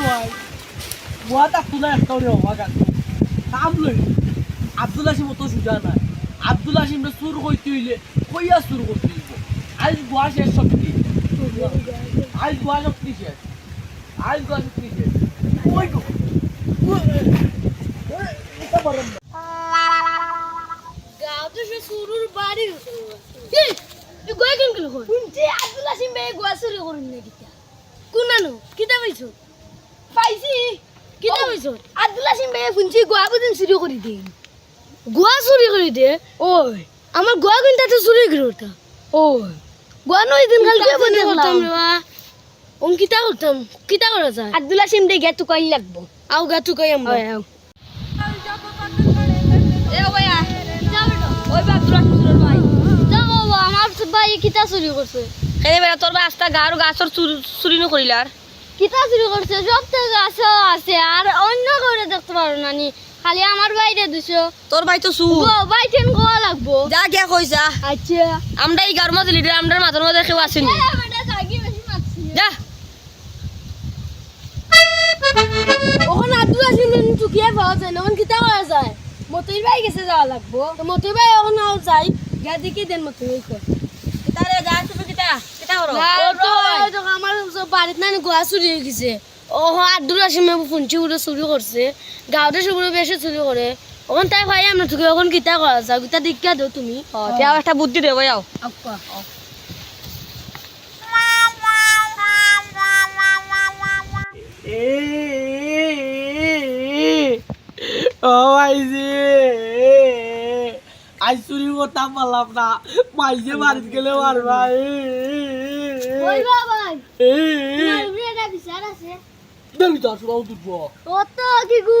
ভাই বুয়াটা তোলা একটা রে হওয়া গেল কাম লই আব্দুল হাসিম অত সুজা নাই আব্দুল শেষ শক্তি আজ গোয়া শক্তি শেষ? আজ গোয়া শক্তি শেষ? না। বাৰী গৈ কেন গ'লো শুনছি আব্দুল হাসিম বে গোৱা চুৰি কৰিম নে কিতা? কোনানো? কিতা পাইছ পাইছি। কিতা পাইছ আব্দুল হাসিম বে শুনছি গোৱা বুদিন চুৰি কৰি দিয়ে গোৱা চুৰি কৰি দিয়ে ঐ আমাৰ গোৱা কোন তাতে চুৰি কৰি ওঠা ঐ গোৱা নয় দিন কালকে বন্ধ করতাম রে বা ওম কিতা করতাম? কিতা করা যায়? আব্দুল হাসিম দে গেতু কই লাগবো? আও গেতু কই আমরা আও। ওই বা তোরা সুরের ভাই যাও ভাই কিতা চুরি করছে সেই বেলা তোর বা আস্তা গা আর গাছর চুরি নকরিলার কিতা চুরি করছে সব তো গাছ আছে আর অন্য করে দেখতে পারো নানি খালি আমার বাইরে দিছো। তোর ভাই তো চু গো বাইটেন গোয়া লাগবো। যা গিয়া কইসা আচ্ছা। আমরা এই গার মধ্যে লিডার আমরা মাথার মধ্যে কেউ আসেনি যা। ওখানে আব্দুল আসিম চুকিয়ে পাওয়া যায় না ওখানে কিতা করা যায়? মতই ভাই গেছে যাওয়া লাগবো। তো মতই ভাই ওখানে যাই গিয়া দেখি দেন মতই ভাই বাড়িত না গোয়া চুরি হয়ে গেছে উড়ে চুরি করছে গাঁৱতে চুরি বেশি চুরি করে ওখান তাই ভাই আমরা তোকে ওখান কিতা করা যায় কিতা দীক্ষা দেও তুমি একটা বুদ্ধি দেবো যাও ও আইজি আজ চুরি করতাম পারলাম না মাইজে বাড়িতে গেলে মারবা ওই বাবাই তোমার উপরে একটা বিচার আছে? দেখি তো শোনাও দুটো কত কি গু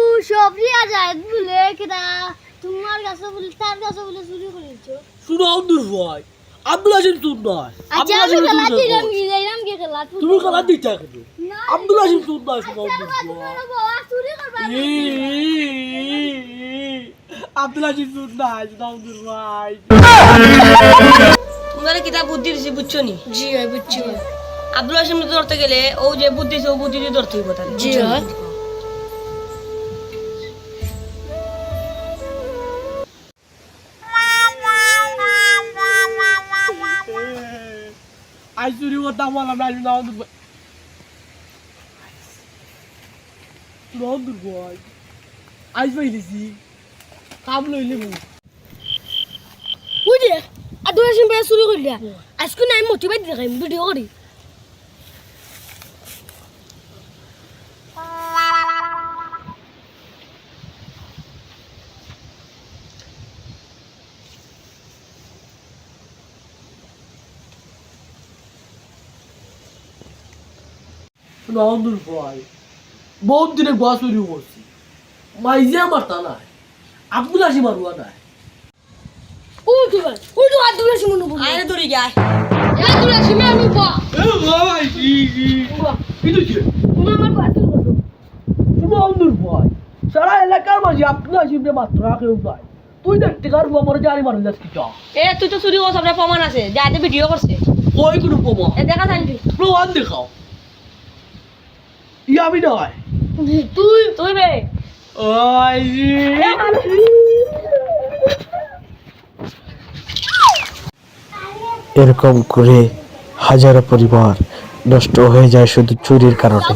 বলে কিনা তোমার কাছে বলে তার কাছে বলে চুরি করেছ। শোনাও নয়। আচ্ছা নয়। খেলা তুমি খেলা দিচ্ছা কেন আব্দুল হাসিম নয় শোনাও দুর্বল চুরি করবা। আব্দুল চুর নয় শোনাও দুর্বল তোমাদের কিতা বুদ্ধি দিছি বুঝছ নি? জি ভাই বুঝছি আব্দুল হাসিম ধরতে গেলে ও যে বুদ্ধি দিছে ও বুদ্ধি দিয়ে ধরতে হইব তাহলে জি করতাম পারলাম না শোনাও দুর্বল শোনাও দুর্বল আজ পাইতেছি। কাম লইলে মু বুঝে আসিম ভাই চুরি করলিয়া আজকে নাই মোটিভেট দেখাইম ভিডিও করি শোনাও দুর্বল বহুত দিনে গোয়া চুরি করছি মাইজে আমার তা নাই। আব্দুল হাসিম মারুয়া নাই ওই তো ভাই ওই তো দড়ি বা ভাই কিন্তু কি তুমি আমার বাড়ি করো শোনাও দুর্বল সারা এলাকার মাঝে আব্দুল হাসিম রে মাত্র কেউ নাই। তুই দেখতে কার আমার জানি মারুন যাচ্ছি চ এ তুই তো চুরি করছ আপনার প্রমাণ আছে। যাতে ভিডিও করছে। ওই কোনো প্রমাণ? এ দেখা জানবি প্রমাণ দেখাও। ই আমি নয় তুই তুই বে। এরকম করে হাজারো পরিবার নষ্ট হয়ে যায় শুধু চুরির কারণে।